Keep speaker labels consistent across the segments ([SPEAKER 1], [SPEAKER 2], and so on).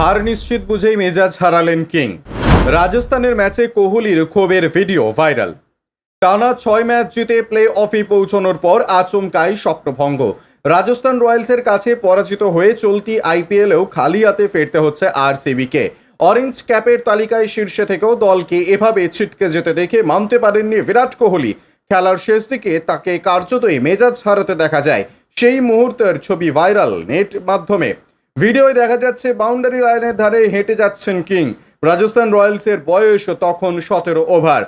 [SPEAKER 1] হার নিশ্চিত বুঝেই মেজাজ হারালেন কিং। রাজস্থানের ম্যাচে কোহলির ক্ষোভের ভিডিও ভাইরাল। টানা ছয় ম্যাচ জিতে প্লে অফে পৌঁছানোর পর আচমকাই স্বপ্নভঙ্গ। রাজস্থান রয়্যালসের কাছে পরাজিত হয়ে চলতি আইপিএলেও খালি হাতে ফেরতে হচ্ছে আরসিবিকে অরেঞ্জ ক্যাপের তালিকায় শীর্ষে থেকেও দলকে এভাবে ছিটকে যেতে দেখে মানতে পারেননি বিরাট কোহলি। খেলার শেষ দিকে তাকে কার্যতই মেজাজ হারাতে দেখা যায়। সেই মুহূর্তের ছবি ভাইরাল নেট মাধ্যমে। ভিডিওয় দেখা যাচ্ছে, বাউন্ডারি লাইনের ধারে হেঁটে যাচ্ছেন কিং। রাজস্থান রয়্যালসের বয়স তখন সতেরো ওভার।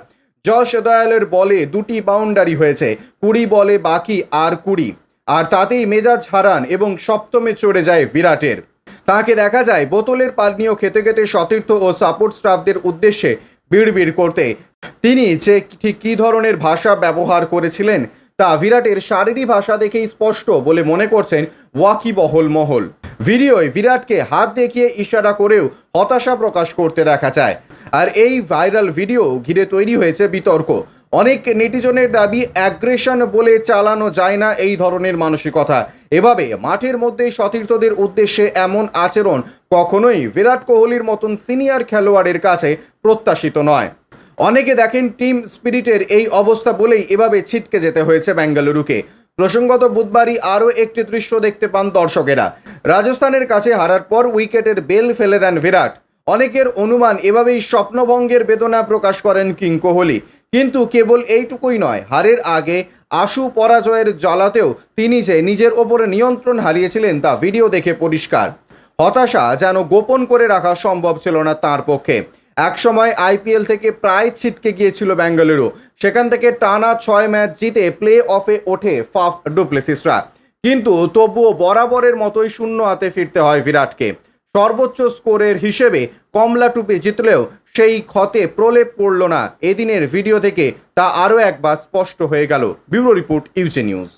[SPEAKER 1] যশ দয়ালের বলে দুটি বাউন্ডারি হয়েছে, কুড়ি বলে বাকি আর কুড়ি। আর তাতেই মেজাজ হারান এবং সপ্তমে চড়ে যায় বিরাটের। তাকে দেখা যায়, বোতলের পানীয় খেতে খেতে সতীর্থ ও সাপোর্ট স্টাফদের উদ্দেশ্যে বিড়বিড় করতে। তিনি যে ঠিক কী ধরনের ভাষা ব্যবহার করেছিলেন, তা বিরাটের শারীরিক ভাষা দেখেই স্পষ্ট বলে মনে করছেন ওয়াকিবহল মহল ভিডিওয় বিরাটকে হাত দেখিয়ে ইশারা করেও হতাশা প্রকাশ করতে দেখা যায়। আর এই ভাইরাল ভিডিও ঘিরে তৈরি হয়েছে বিতর্ক। অনেক নেটিজনের দাবি, অ্যাগ্রেশন বলে চালানো যায় না এই ধরনের মানসিকতা। এভাবে মাঠের মধ্যে সতীর্থদের উদ্দেশ্যে এমন আচরণ কখনোই বিরাট কোহলির মতন সিনিয়র খেলোয়াড়ের কাছে প্রত্যাশিত নয়। অনেকে দেখেন, টিম স্পিরিটের এই অবস্থা বলেই এভাবে ছিটকে যেতে হয়েছে বেঙ্গালুরুকে। প্রসঙ্গত বুধবারই আরও একটি দৃশ্য দেখতে পান দর্শকেরা। রাজস্থানের কাছে হারার পর উইকেটের বেল ফেলে দেন বিরাট। অনেকের অনুমান এভাবেই স্বপ্নভঙ্গের বেদনা প্রকাশ করেন কিং কোহলি। কিন্তু কেবল এইটুকুই নয়, হারের আগে আশু পরাজয়ের জ্বালাতেও তিনি যে নিজের ওপরে নিয়ন্ত্রণ হারিয়েছিলেন তা ভিডিও দেখে পরিষ্কার। হতাশা যেন গোপন করে রাখা সম্ভব ছিল না তার পক্ষে। একসময় আইপিএল থেকে প্রায় ছিটকে গিয়েছিল বেঙ্গালুরু। সেখান থেকে টানা ছয় ম্যাচ জিতে প্লে অফে ওঠে ফাফ ডুপ্লেসিসরা। কিন্তু তবুও বরাবরের মতোই শূন্য হাতে ফিরতে হয় বিরাটকে। সর্বোচ্চ স্কোরের হিসেবে কমলা টুপি জিতলেও সেই ক্ষতে প্রলেপ পড়ল না। এদিনের ভিডিও থেকে তা আরও একবার স্পষ্ট হয়ে গেল। Bureau report UJ news.